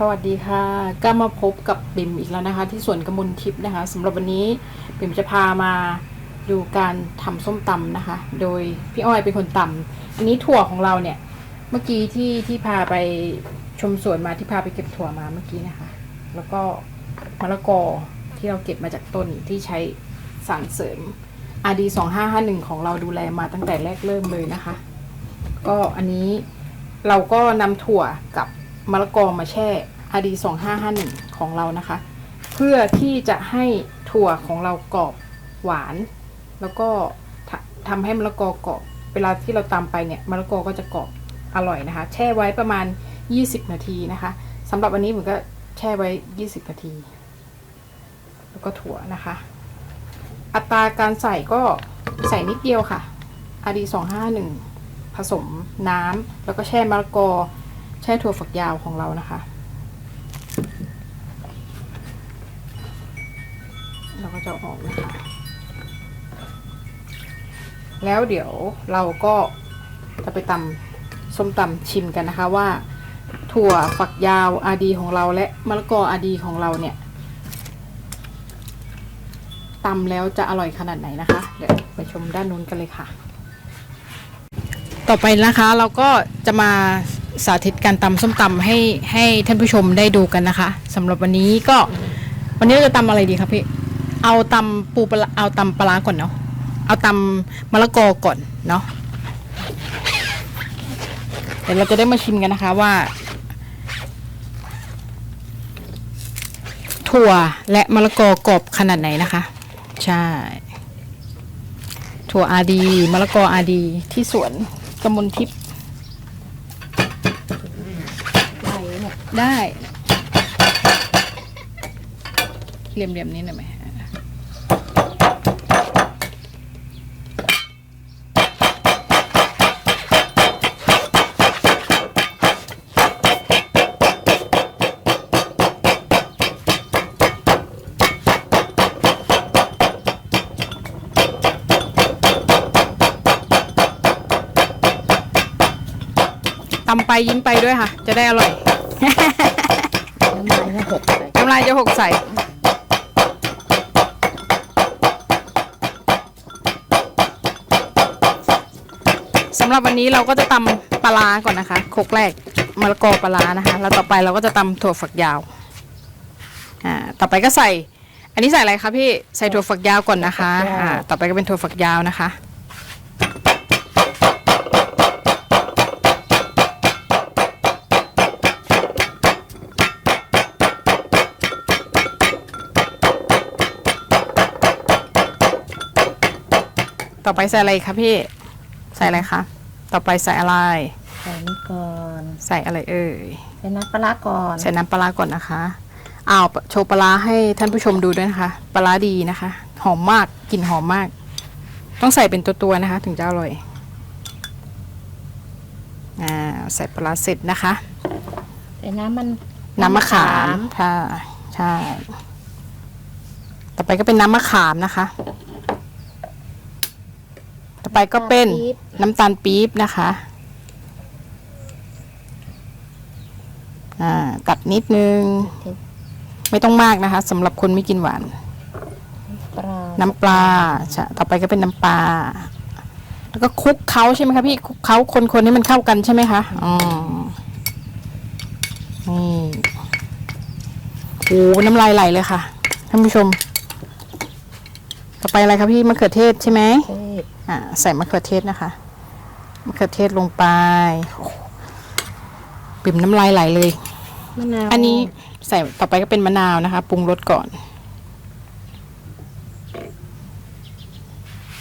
สวัสดีค่ะก็มาพบกับปิ่มอีกแล้วนะคะ ที่สวนกมลทิพย์นะคะสำหรับวันนี้ปิ่มจะพามาดูการทำส้มตำนะคะ โดยพี่อ้อยเป็นคนตำอันนี้ถั่วของเราเนี่ย เมื่อกี้ที่ที่พาไปชมสวนมาที่พาไปเก็บถั่วมาเมื่อกี้นะคะ แล้วก็มะละกอที่เราเก็บมาจากต้นที่ใช้สารเสริม RD 2551ของเราดูแลมาตั้งแต่แรกเริ่มเลยนะคะ ก็อันนี้เราก็นำถั่วกับ มะละกอมาแช่ RD 2551 ของเรานะคะ เพื่อที่จะให้ถั่วของเรากรอบหวาน แล้วก็ทำให้มะละกอกรอบ เวลาที่เราตำไปเนี่ยมะละกอก็จะกรอบอร่อยนะคะ แช่ไว้ประมาณ 20 นาทีนะคะสำหรับวันนี้ผมก็แช่ไว้ 20 นาที แล้วก็ถั่วนะคะ อัตราการใส่ก็ใส่นิดเดียวค่ะ RD 251ผสมน้ำแล้วก็แช่มะละกอ แช่ถั่วฝักยาวของเรานะคะ เราก็จะเอาออกนะคะ แล้วเดี๋ยวเราก็จะไปตำส้มตำชิมกันนะคะว่า ถั่วฝักยาวอาดีของเราและมะละกออาดีของเราเนี่ยตำแล้วจะอร่อยขนาดไหนนะคะ เดี๋ยวไปชมด้านนู้นกันเลยค่ะ ต่อไปนะคะเราก็จะมา สาธิตการตำส้มตำให้ให้ท่านผู้ชมได้ดูกันนะคะสำหรับวันนี้ก็วันนี้เราจะตำอะไรดีครับพี่ เอาตำปูปลาเอาตำปลาร้าก่อนเนาะเอาตำมะละกอก่อนเนาะเดี๋ยวเราจะได้มาชิมกันนะคะว่า ถั่วและมะละกอกรอบขนาดไหนนะคะ ใช่ ถั่วอาดีมะละกออาดีที่สวนกมลทิพย์ ได้ เหลี่ยมๆนี้หน่อยไหมตำไปยิ้มไปด้วยค่ะ จะได้อร่อย น้ำลายก็หกเลยน้ำลายจะหกใส่สำหรับวันนี้เราก็จะตำปลาร้าก่อนนะคะโคกแรกมะละกอปลาร้านะคะ แล้วต่อไปเราก็จะตำถั่วฝักยาวอ่าต่อไปก็ใส่ อันนี้ใส่อะไรคะพี่ใส่ถั่วฝักยาวก่อนนะคะอ่าต่อไปก็เป็นถั่วฝักยาวนะคะ ต่อไปใส่อะไรคะพี่ ใส่อะไรคะ ต่อไปใส่อะไร ใส่นี่ก่อนใส่อะไรเอ่ย ใส่น้ำปลาร้าก่อนใส่น้ำปลาร้าก่อนนะคะอ้าวโชว์ปลาร้าให้ท่านผู้ชมดูด้วยนะคะ ปลาร้าดีนะคะ หอมมาก กลิ่นหอมมาก ต้องใส่เป็นตัวๆนะคะ ถึงจะอร่อย อ่า ใส่ปลาร้าเสร็จนะคะ ใส่น้ำมันน้ำมะขามค่ะใช่ ต่อไปก็เป็นน้ำมะขามนะคะต่อ ไปก็เป็นน้ำตาลปี๊บนะคะอ่าตัดนิดนึง ไม่ต้องมากนะคะสำหรับคนไม่กินหวานปลาน้ำปลาใช่ต่อไปก็เป็นน้ำปลาแล้วก็คลุกเคล้าใช่ไหมคะพี่คลุกเคล้าคนๆให้มันเข้ากันใช่ไหมคะอ๋อนี่โอ้น้ำลายไหลเลยค่ะท่านผู้ชม ต่อไปอะไรครับพี่มะเขือเทศใช่ไหมเท ศอ่าใส่มะเขือเทศนะคะมะเขือเทศลงไปโอ้ปิ่มน้ำลายไหลเลยมะนาวอันนี้ใส่ต่อไปก็เป็นมะนาวนะคะปรุงรสก่อน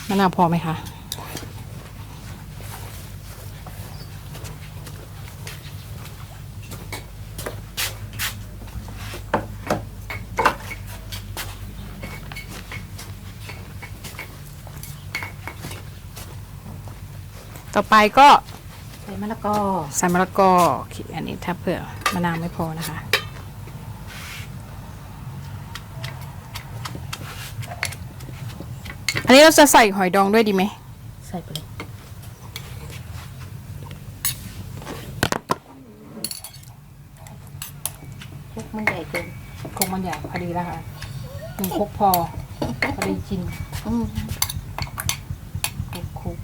มะนาวพอไหมคะ ต่อไปก็ใส่มะละกอใส่มะละกอโอเคอันนี้ถ้าเผื่อมะนาวไม่พอนะคะ อันนี้เราจะใส่หอยดองด้วยดีไหมใส่ไปเลยพวกมันใหญ่เกินคงมันใหญ่พอดีแล้วค่ะหนึ่งครกพอพอดีกินอืม คลุกคลุก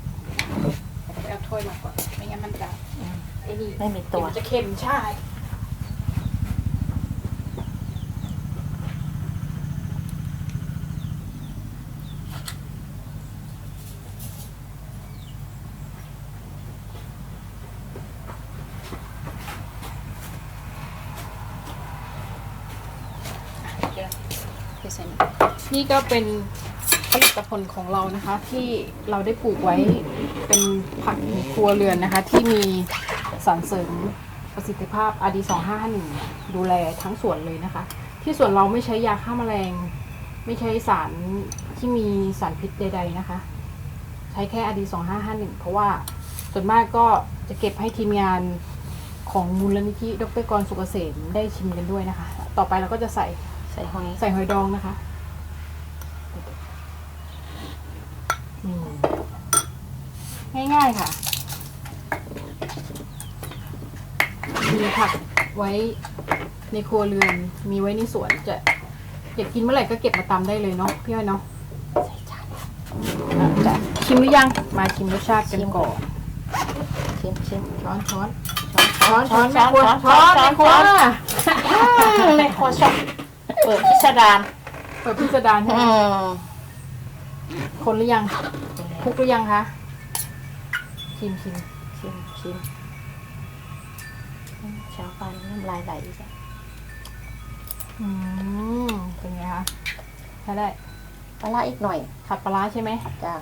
ไปเอาถ้วยมาก่อน ไม่งั้นมันจะไอ้นี่ไม่มีตัตัววมันจะเค็มใช่เดี๋ยวเดี๋ยวใส่นี่นี่ก็เป็น ผลิตผลของเรานะคะ ที่เราได้ปลูกไว้เป็นผักในครัวเรือนนะคะ ที่มีสารเสริมประสิทธิภาพ RD 2551ดูแลทั้งสวนเลยนะคะ ที่สวนเราไม่ใช้ยาฆ่าแมลง ไม่ใช้สารที่มีสารพิษใด ๆนะคะ ใช้แค่ RD 2551เพราะว่าส่วนมากก็จะเก็บให้ทีมงานของมูลนิธิดรกรสุกเกษมได้ชิมกันด้วยนะคะ ต่อไปเราก็จะใส่ใส่หอยใส่หอยดองนะคะอืม ง่ายๆค่ะมีผักไว้ในครัวเรือนมีไว้ในสวนจะอยากกินเมื่อไหร่ก็เก็บมาตำได้เลยเนาะพี่อ้อยเนาะใส่จานอะจะชิมหรือยังมาชิมรสชาติกันก่อนชิมชิมช้อนช้อนช้อนช้อนช้อนแม่ครัวช้อนช้อนช้อนแม่ครัวช้อนในครัวชอบเปิดพิสดารเปิดพิสดารใช่ไหมคนหรือยังคุกหรือยังคะ ชิมชิมชิมชิมเช้าไปน้ำลายไหลอีกแล้วอืมเป็นไงคะใช้ได้ปลาร้าอีกหน่อยผัดปลาร้าใช่ไหมจ้า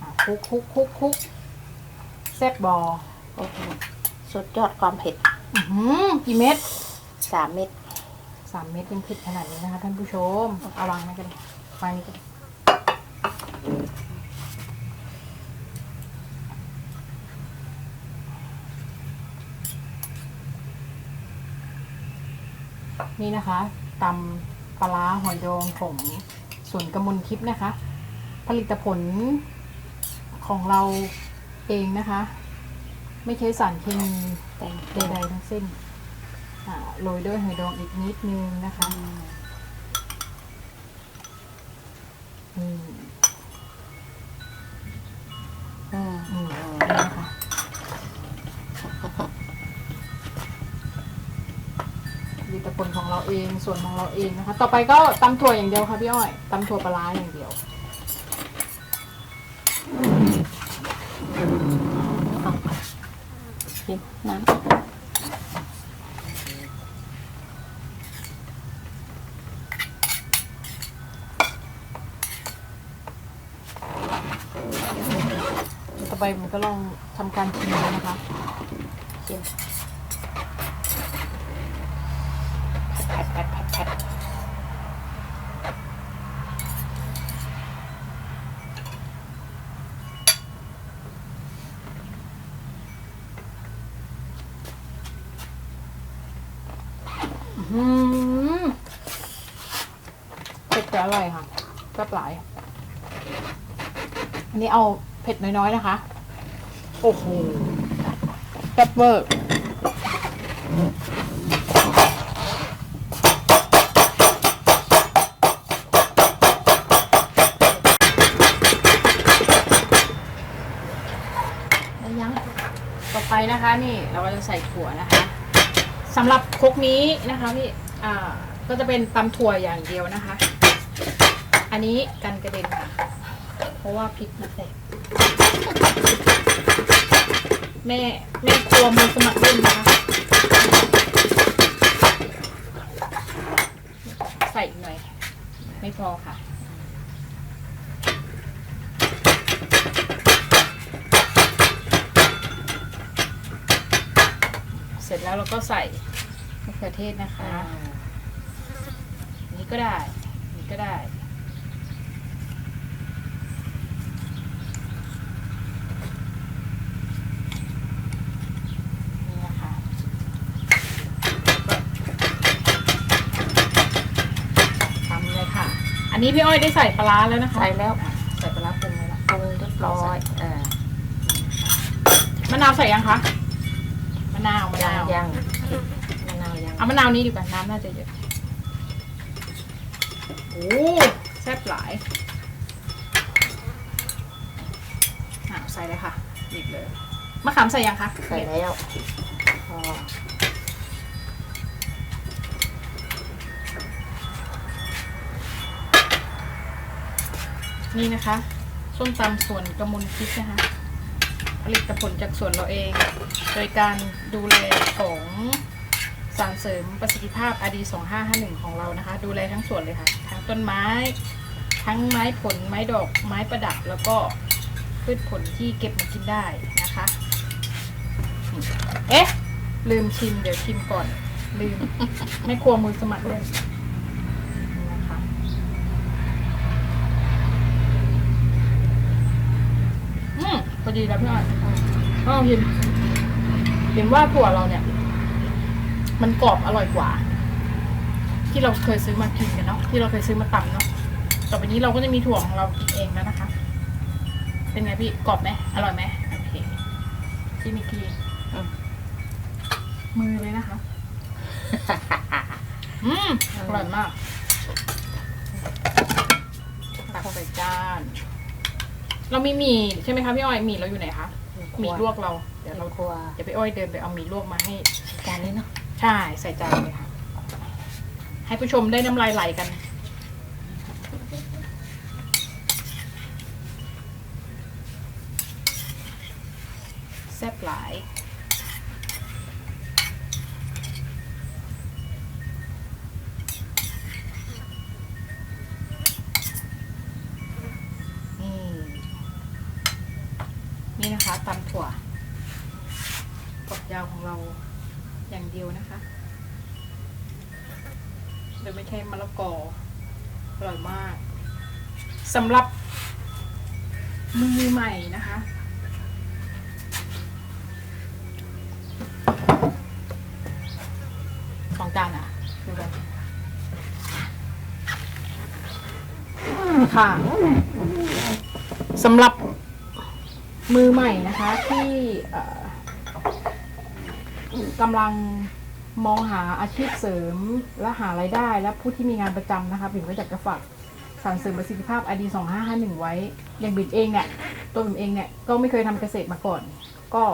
อะคลุกคลุกคลุกคลุกแซ่บบอโอ้โหสุดยอดความเผ็ดอื้อหือกี่เม็ดสามเม็ดสามเม็ดยังเผ็ดขนาดนี้นะคะท่านผู้ชมเอาวางนี่กันเลยวางนี่กัน นี่นะคะตำปลาหอยดองของสวนกมลทิพย์นะคะ ผลิตผลของเราเองนะคะ ไม่ใช้สารเคมีแต่งใดๆทั้งสิ้นโรยด้วยหอยดองอีกนิดนึงนะคะ อืม เองส่วนของเราเองนะคะ ต่อไปก็ตำถั่วอย่างเดียวค่ะพี่อ้อยตำถั่วปลาร้าอย่างเดียวน้ำต่อไปมันก็ลองทำการชิมนะคะชิม แผดแผดแผดแผดอื้อหือเผ็ดจะ อร่อยค่ะก็ปลาย อันนี้เอาเผ็ดน้อยๆนะคะ โอ้โหแซ่บเวอร์แล้วยังต่อไปนะคะนี่เราก็จะใส่ถั่วนะคะสำหรับครกนี้นะคะพี่อ่าก็จะเป็นตำถั่วอย่างเดียวนะคะ อันนี้กันกระเด็นค่ะเพราะว่าพริกมันแตกแม่แม่ครัวมือสมัครเล่นนะคะใส่อีกหน่อย ไม่พอค่ะเสร็จแล้วเราก็ใส่มะเขือเทศนะคะอันนี้ก็ได้อันนี้ก็ได้ นี่นะคะทำเลยค่ะ อั นนี้พี่อ้อยได้ใส่ปลาร้าแล้วนะคะ ใส่แล้วใส่ปลาร้าปรุงไว้แล้วปรุงเรียบร้อยเออมะนาวใส่ยังคะ มะนาวมะยันางวยังเอามะนาวนี้ดีกว่าน้ำน่าจะเยอะ โอ้แซ่บหลายอะใส่เลยค่ะบีบเลย มะขามใส่ยังคะ ใส่แล้วพอ นี่นะคะส้มตำสวนกระมวลคิดนะคะผลิตผลจากสวนเราเอง โดยการดูแลของสารเสริมประสิทธิภาพ RD 2551 ของเรานะคะ ดูแลทั้งสวนเลยค่ะ ทั้งต้นไม้ ทั้งไม้ผล ไม้ดอก ไม้ประดับ แล้วก็พืชผลที่เก็บมากินได้นะคะ เอ๊ะ ลืมชิม เดี๋ยวชิมก่อน ลืม ไม่ครัวมือสมัครเลยนี่นะคะ อืมพอดีแล้วพี่อ้อยก็พิมเห็นว่าถั่วเราเนี่ย มันกรอบอร่อยกว่า ที่เราเคยซื้อมากินกันเนาะที่เราเคยซื้อมาตำเนาะต่อไปนี้เราก็จะมีถั่วของเรากินเองแล้วนะคะ เป็นไงพี่กรอบไหมอร่อยไหมโอเคที่มีกีมือเลยนะคะ อืมอร่อยมากตักใส่จาน เรามีหมี่ใช่ไหมคะพี่อ้อยหมี่เราอยู่ไหนคะหมี่ลวกเราเดี๋ยวเราครัวเดี๋ยวพี่อ้อยเดินไปเอาหมี่ลวกมาให้จานนี้เนาะใช่ใส่จานเลยค่ะ ให้ผู้ชมได้น้ำลายไหลกันแซ่บหลาย โดยไม่มะละกออร่อยมากสำหรับมือใหม่นะคะสองจานอะดูกันค่ะสำหรับมือใหม่นะคะที่กำลัง มองหาอาชีพเสริมและหารายได้ และผู้ที่มีงานประจำนะคะบิ่มก็อยากจะฝากสารเสริมประสิทธิภาพ ID 2551 ไว้ อย่างบิ่มเองเนี่ยตัวบิ่มเองเนี่ยก็ไม่เคยทำเกษตรมาก่อน ก็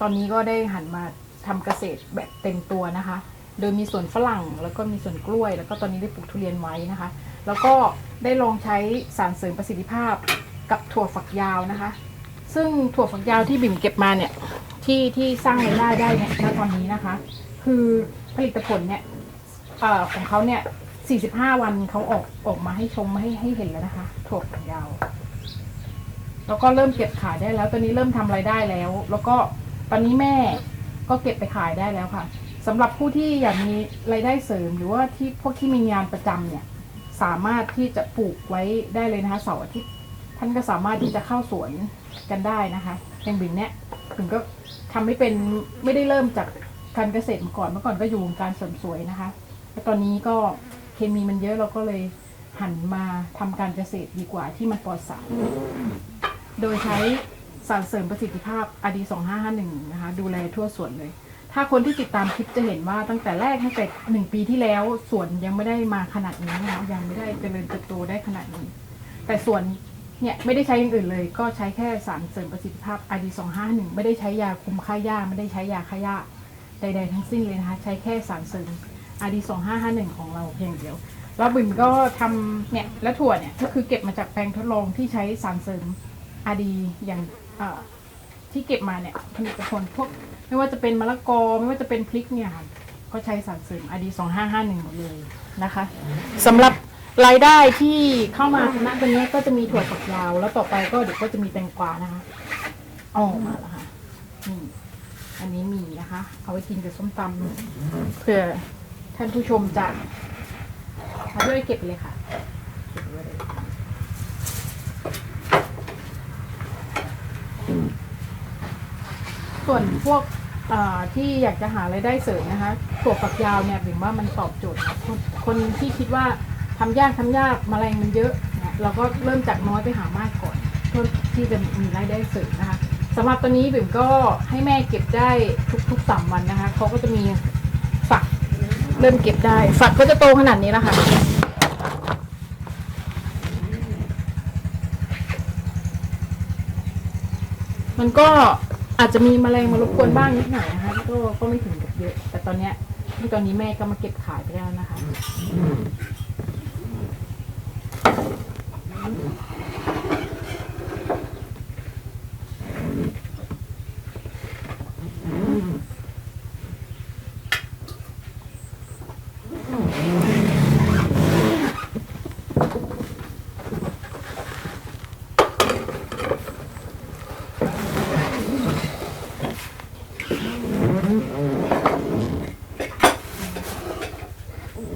ตอนนี้ก็ได้หันมาทำเกษตรแบบเต็มตัวนะคะ โดยมีสวนฝรั่งแล้วก็มีสวนกล้วย แล้วก็ตอนนี้ได้ปลูกทุเรียนไว้นะคะ แล้วก็ได้ลองใช้สารเสริมประสิทธิภาพกับถั่วฝักยาวนะคะ ซึ่งถั่วฝักยาวที่บิ่มเก็บมาเนี่ยที่ที่สร้างรายได้ได้เนี่ยณตอนนี้นะคะ คือผลิตผลเนี่ยเอ่อของเขาเนี่ย 45 วันเขาออกออกมาให้ชมให้ให้เห็นแล้วนะคะถั่วฝักยาว แล้วก็เริ่มเก็บขายได้แล้วตอนนี้เริ่มทำรายได้แล้ว แล้วก็ตอนนี้แม่ก็เก็บไปขายได้แล้วค่ะสำหรับผู้ที่อยากมีรายได้เสริม หรือว่าที่พวกที่มีงานประจำเนี่ย สามารถที่จะปลูกไว้ได้เลยนะคะเสาร์อาทิตย์ท่านก็สามารถที่จะเข้าสวนกันได้นะคะอย่างบินเนี่ยถึงก็ทำไม่เป็นไม่ได้เริ่มจาก การเกษตรมาก่อนเมื่อก่อนก็อยู่วงการเสริมสวยนะคะแต่ตอนนี้ก็เคมีมันเยอะเราก็เลยหันมาทำการเกษตรดีกว่าที่มันปลอดสาร โดยใช้สารเสริมประสิทธิภาพอดี2551 นะคะ ดูแลทั่วสวนเลย ถ้าคนที่ติดตามคลิปจะเห็นว่าตั้งแต่แรกตั้งแต่หนึ่งปีที่แล้วสวนยังไม่ได้มาขนาดนี้นะคะยังไม่ได้เจริญเติบโตได้ขนาดนี้ แต่สวนเนี่ยไม่ได้ใช้อย่างอื่นเลย ก็ใช้แค่สารเสริมประสิทธิภาพ ID 251 ไม่ได้ใช้ยาคุมค่าหญ้าไม่ได้ใช้ยาฆ่าหญ้า ใดๆทั้งสิ้นเลยนะคะ ใช้แค่สารเสริม ID 2551 ของเราเพียงเดียว แล้วบิ่มก็ทำเนี่ยและถั่วเนี่ยก็คือเก็บมาจากแปลงทดลองที่ใช้สารเสริมอาดีอย่างที่เก็บมาเนี่ยผลิตภัณฑ์พวกไม่ว่าจะเป็นมะละกอไม่ว่าจะเป็นพริกเนี่ยค่ะก็ใช้สารเสริมอาดีสองห้าห้าหนึ่งหมดเลยนะคะสำหรับรายได้ที่เข้ามาณตอนนี้ก็จะมีถั่วฝักยาว แล้วต่อไปก็เดี๋ยวก็จะมีแตงกวานะคะออกมาแล้ว อันนี้มีนะคะ เอาไว้กินกับส้มตำเผื่อท่านผู้ชมจะมาด้วยเก็บเลยค่ะส่วนพวกที่อยากจะหารายได้เสริมนะคะถั่วฝักยาวเนี่ยบิมว่ามันตอบโจทย์ คนคนที่คิดว่าทำยากทำยากแมลงมันเยอะเนี่ยเราก็เริ่มจากน้อยไปหามากก่อนเพื่อที่จะมีรายได้เสริมนะคะ สำหรับตัวนี้บิ่มก็ให้แม่เก็บได้ทุกๆสามวันนะคะเขาก็จะมีฝักเริ่มเก็บได้ ฝักก็จะโตขนาดนี้แล้วค่ะมันก็อาจจะมีแมลงมารบกวนบ้างนิดหน่อยนะคะก็ก็ไม่ถึงกับเยอะ แต่ตอนเนี้ยที่ตอนนี้แม่ก็มาเก็บขายไปแล้วนะคะ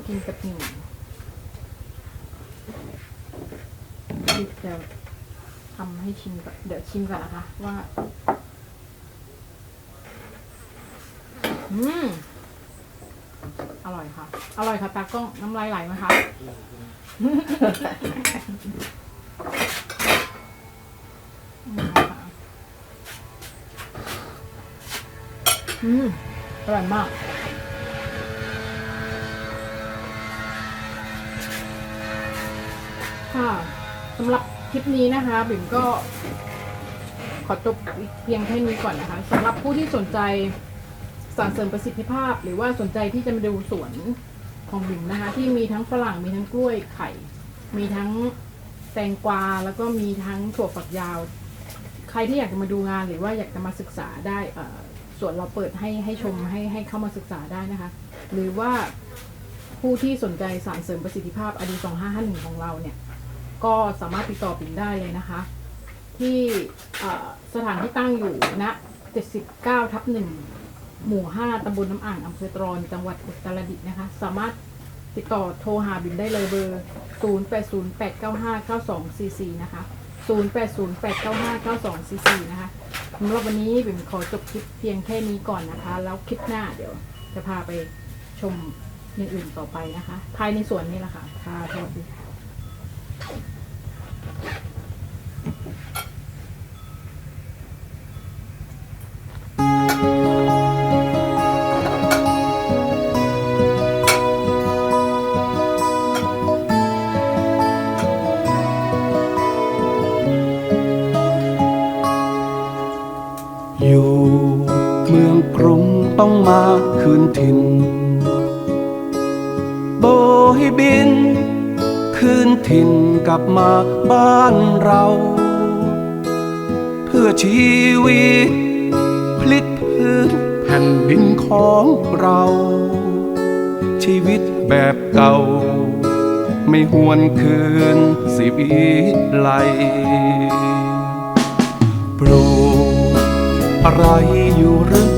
กินกับหนึ่งเดี๋ยวทำให้ชิมก่อนเดี๋ยวชิมก่อนนะคะว่า อืม อร่อยค่ะ อร่อย ค่ะตากล้องน้ำลายไหลไหมคะ อืมอร่อยมาก ค่ะสำหรับคลิปนี้นะคะบิ่มก็ ขอจบเพียงแค่นี้ก่อนนะคะสำหรับผู้ที่สนใจสารเสริมประสิทธิภาพ หรือว่าสนใจที่จะมาดูสวน ของบิ่มนะคะ ที่มีทั้งฝรั่งมีทั้งกล้วยไข่ มีทั้งแตงกวาแล้วก็มีทั้งถั่วฝักยาว ใครที่อยากจะมาดูงานหรือว่าอยากจะมาศึกษาได้เส่วนเราเปิดให้ให้ชมให้ให้เข้ามาศึกษาได้นะคะ หรือว่าผู้ที่สนใจสารเสริมประสิทธิภาพอดี2551 ของเราเนี่ย ก็สามารถติดต่อปิ่นได้เลยนะคะ ที่สถานที่ตั้งอยู่ณ79ทับ1หมู่ 5ตำบลน้ำอ่างอำเภอตรอน จังหวัดอุตรดิตถ์นะคะ สามารถ ติดต่อโทรหาบินได้เลยเบอร์ 0808959244 นะคะ 0808959244 นะคะสำหรับวันนี้บิมขอจบคลิปเพียงแค่นี้ก่อนนะคะ แล้วคลิปหน้าเดี๋ยวจะพาไปชมอย่างอื่นต่อไปนะคะ ภายในสวนนี่แหละค่ะค่ะสวัสดีค่ะ ถิ่น โบยบิน คืนถิ่นกลับมาบ้านเรา เพื่อชีวิต พลิกพื้นแผ่นดินของเรา ชีวิตแบบเก่า ไม่หวนคืนสิวิไลปลูกอะไรอยู่หรือ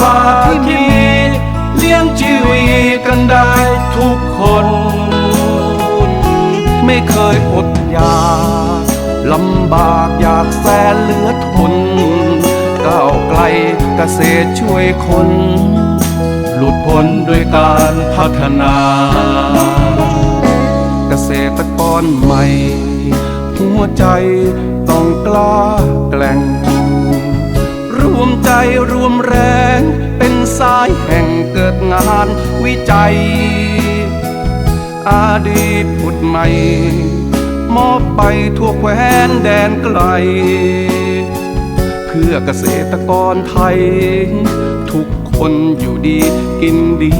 ข้าวปลาที่มีเลี้ยงชีวิตกันได้ทุกคน ไม่เคยอดอยากลำบากอยากแสนเหลือทนก้าวไกลเกษตรช่วยคน หลุดพ้นด้วยการพัฒนา เกษตรกรใหม่ หัวใจต้องกล้าแกล่ง วมใจรวมแรง เป็นสายแห่งเกิดงานวิจัยอาดีตผุดใหม่ มอบไปทั่วแคว้นแดนไกล เพื่อเกษตรกรไทย ทุกคนอยู่ดีกินดี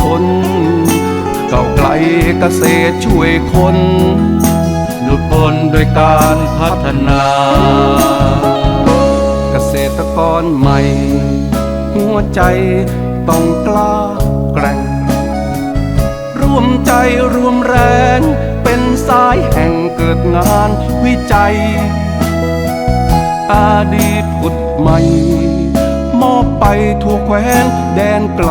ทนเก่าไกลเกษตรช่วยคนหลุดพ้นโดวยการพัฒนา เกษตรกรใหม่ หัวใจต้องกล้าแกร่ง ร่วมใจรวมแรงเป็นสายแห่งเกิดงานวิจัย อาดีตผุดใหม่ มอบไปทั่วแคว้นแดนไกล